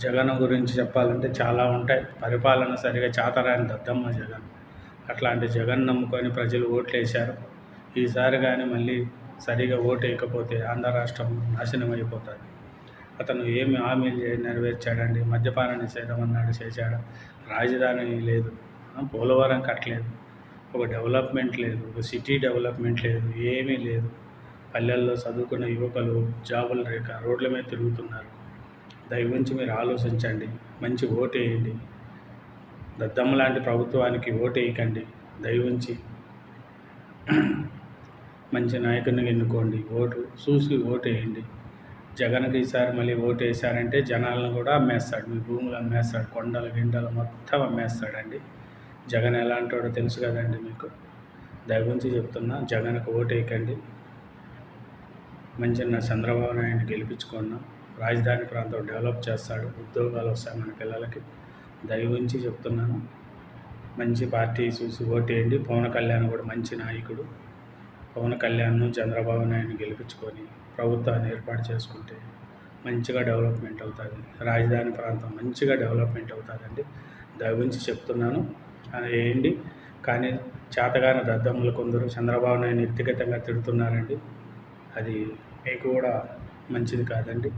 జగన్ గురించి చెప్పాలంటే చాలా ఉంటాయి. పరిపాలన సరిగా చాతరాని దద్దమ్మ జగన్. అట్లాంటి జగన్ నమ్ముకొని ప్రజలు ఓట్లు వేశారు ఈసారి కానీ మళ్ళీ సరిగా ఓటు వేయకపోతే ఆంధ్ర రాష్ట్రం నాశనం అయిపోతుంది. అతను ఏమి హామీలు నెరవేర్చాడండి? మద్యపాన నిషేధం అన్నాడు చేశాడు? రాజధాని లేదు. పోలవరం కట్టలేదు. ఒక డెవలప్మెంట్ లేదు. ఒక సిటీ డెవలప్మెంట్ లేదు. ఏమీ లేదు. పల్లెల్లో చదువుకున్న యువకులు జాబులు రేక రోడ్ల మీద తిరుగుతున్నారు. దయవుంచి మీరు ఆలోచించండి మంచి ఓటు వేయండి. దద్దమ్మ లాంటి ప్రభుత్వానికి ఓటు వేయకండి దయవుంచి మంచి నాయకుడిని ఎన్నుకోండి ఓటు చూసి ఓటు వేయండి. జగన్కి ఈసారి మళ్ళీ ఓటు వేశారంటే జనాలను కూడా అమ్మేస్తాడు మీ భూములు అమ్మేస్తాడు కొండలు గిండలు మొత్తం అమ్మేస్తాడండి. జగన్ ఎలాంటి వాడో తెలుసు కదండి మీకు. దాని గురించి చెప్తున్నా జగన్కి ఓటు వేయకండి. మంచి నా చంద్రబాబు నాయుడు గెలిపించుకున్నాం. రాజధాని ప్రాంతం డెవలప్ చేస్తాడు. ఉద్యోగాలు వస్తాయి మన పిల్లలకి. దయ ఉంచి చెప్తున్నాను. మంచి పార్టీ చూసి ఓటేయండి. పవన్ కళ్యాణ్ కూడా మంచి నాయకుడు. పవన్ కళ్యాణ్ను చంద్రబాబు నాయుడు గెలిపించుకొని ప్రభుత్వాన్ని ఏర్పాటు చేసుకుంటే మంచిగా డెవలప్మెంట్ అవుతుంది. రాజధాని ప్రాంతం మంచిగా డెవలప్మెంట్ అవుతుందండి. దాని గురించి చెప్తున్నాను వేయండి. కానీ చేతగాని దద్దమ్ములు కొందరు చంద్రబాబు నాయుడు వ్యక్తిగతంగా తిడుతున్నారండి. అది మీకు కూడా మంచిది కాదండి.